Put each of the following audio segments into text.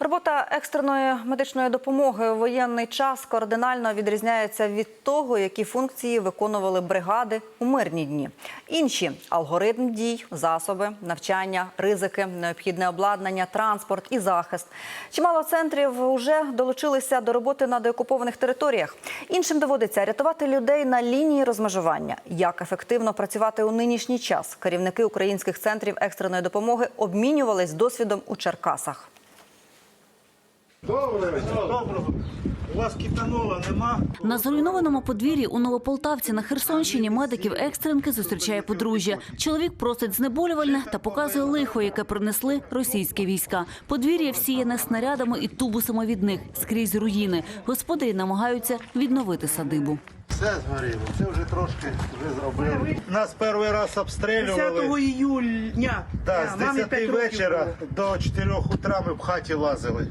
Робота екстреної медичної допомоги у воєнний час кардинально відрізняється від того, які функції виконували бригади у мирні дні. Інші алгоритм дій, засоби, навчання, ризики, необхідне обладнання, транспорт і захист. Чимало центрів вже долучилися до роботи на деокупованих територіях. Іншим доводиться рятувати людей на лінії розмежування. Як ефективно працювати у нинішній час? Керівники українських центрів екстреної допомоги обмінювались досвідом у Черкасах. Доброго. У вас кітанола нема? На зруйнованому подвір'ї у Новополтавці на Херсонщині медиків екстренки зустрічає подружжя. Чоловік просить знеболювальне та показує лихо, яке принесли російські війська. Подвір'я всіяне снарядами і тубусами від них скрізь руїни. Господарі намагаються відновити садибу. Все згоріло, це вже трошки вже зробили. Нас перший раз 10 обстрілювали. июня. Так, з Да, мамі 10 вечора до 4 утра ми в хаті лазили.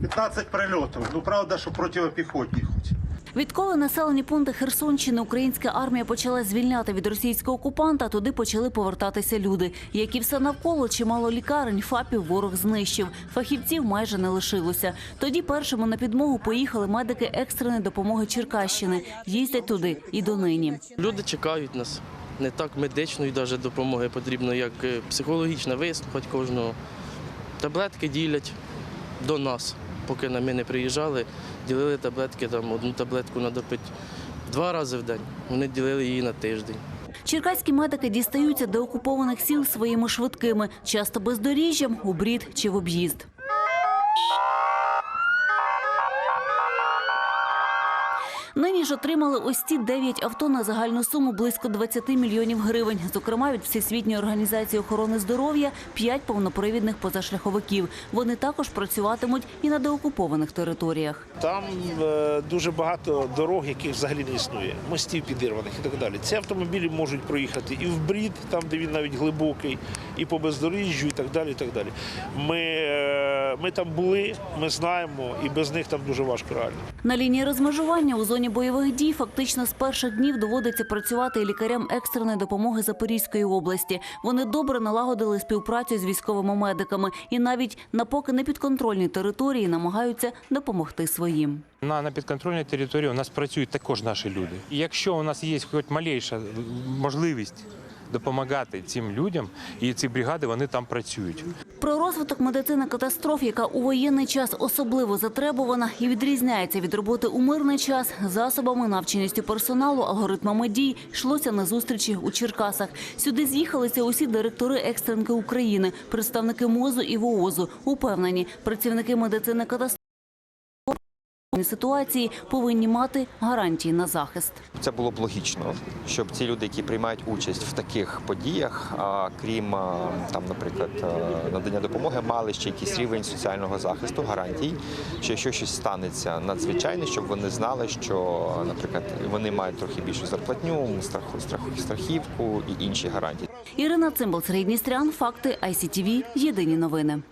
15 прильотів. Ну правда, що протипіхотні хоч. Відколи населені пункти Херсонщини українська армія почала звільняти від російського окупанта, туди почали повертатися люди. Як і все навколо, чимало лікарень, ФАПів ворог знищив. Фахівців майже не лишилося. Тоді першими на підмогу поїхали медики екстреної допомоги Черкащини. Їздять туди і донині. Люди чекають нас. Не так медичної даже допомоги потрібно, як е, психологічна, вислухати кожного. Таблетки ділять до нас. Поки на ми не приїжджали, ділили таблетки, там одну таблетку треба пити два рази в день. Вони ділили її на тиждень. Черкаські медики дістаються до окупованих сіл своїми швидкими, часто бездоріжжям, у брід чи в об'їзд. Нині ж отримали ось ці 9 авто на загальну суму близько 20 мільйонів гривень. Зокрема, від Всесвітньої організації охорони здоров'я 5 повнопривідних позашляховиків. Вони також працюватимуть і на деокупованих територіях. Там е, дуже багато дорог, яких взагалі не існує, мостів підірваних і так далі. Ці автомобілі можуть проїхати і в брід, там де він навіть глибокий, і по бездоріжжю, і так далі. І так далі. Ми, е, ми там були, ми знаємо, і без них там дуже важко реально. На лінії розмежування у зоні бойових дій фактично з перших днів доводиться працювати лікарям екстреної допомоги Запорізької області. Вони добре налагодили співпрацю з військовими медиками і навіть на поки не підконтрольній території намагаються допомогти своїм. На, на підконтрольній території у нас працюють також наші люди. І якщо у нас є хоч малейша можливість допомагати цим людям, і ці бригади вони там працюють. Про розвиток медицини катастроф, яка у воєнний час особливо затребувана і відрізняється від роботи у мирний час, засобами, навченістю персоналу, алгоритмами дій йшлося на зустрічі у Черкасах. Сюди з'їхалися усі директори екстренки України, представники МОЗу і ВООЗу. Упевнені, працівники медицини катастроф ситуації повинні мати гарантії на захист. Це було б логічно, щоб ці люди, які приймають участь в таких подіях, а, крім там, наприклад, надання допомоги, мали ще якийсь рівень соціального захисту, гарантій, що якщо щось станеться надзвичайне, щоб вони знали, що, наприклад, вони мають трохи більшу зарплатню, страху, страху, страхівку і інші гарантії. Ірина Цимбал, Сергій Дністрян, факти ICTV, Єдині новини.